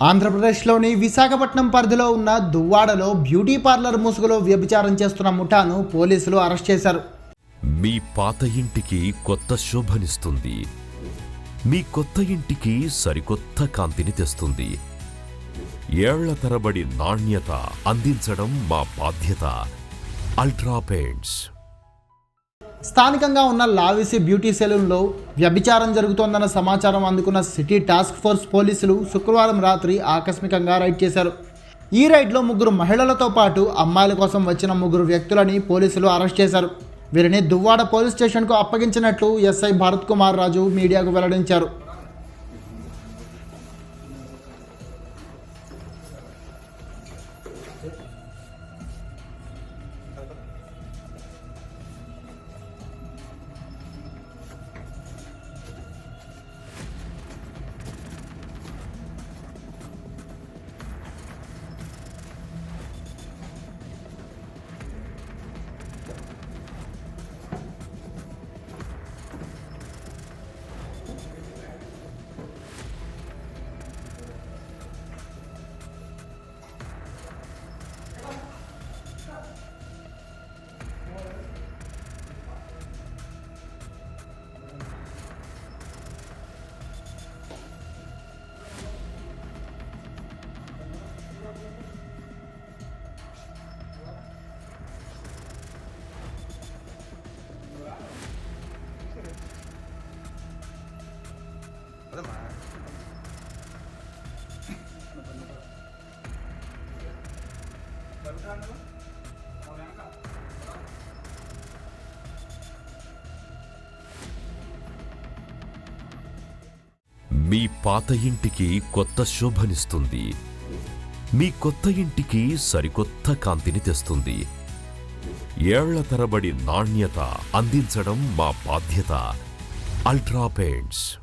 ఆంధ్రప్రదేశ్లోని విశాఖపట్నం పరిధిలో ఉన్న దువ్వాడలో బ్యూటీ పార్లర్ ముసుగులో వ్యభిచారం చేస్తున్న ముఠాను పోలీసులు అరెస్ట్ చేశారు. మీ పాత ఇంటికి కొత్త శోభనిస్తుంది. మీ కొత్త ఇంటికి సరికొత్త కాంతిని తెస్తుంది. ఏళ్ళ తరబడి నాణ్యత అందించడం మా బాధ్యత. Ultra paints. స్థానికంగా ఉన్న లావిసి బ్యూటీ సెలూన్లో వ్యభిచారం జరుగుతోందన్న సమాచారం అందుకున్న సిటీ టాస్క్ ఫోర్స్ పోలీసులు శుక్రవారం రాత్రి ఆకస్మికంగా రైడ్ చేశారు. ఈ రైడ్లో ముగ్గురు మహిళలతో పాటు అమ్మాయిల కోసం వచ్చిన ముగ్గురు వ్యక్తులని పోలీసులు అరెస్ట్ చేశారు. వీరిని దువ్వాడ పోలీస్ స్టేషన్కు అప్పగించినట్లు ఎస్ఐ భరత్ కుమార్ రాజు మీడియాకు వెల్లడించారు. మీ పాత ఇంటికి కొత్త శోభనిస్తుంది. మీ కొత్త ఇంటికి సరికొత్త కాంతిని తెస్తుంది. ఏళ్ళ తరబడి నాణ్యత అందించడం మా బాధ్యత. Ultra paints.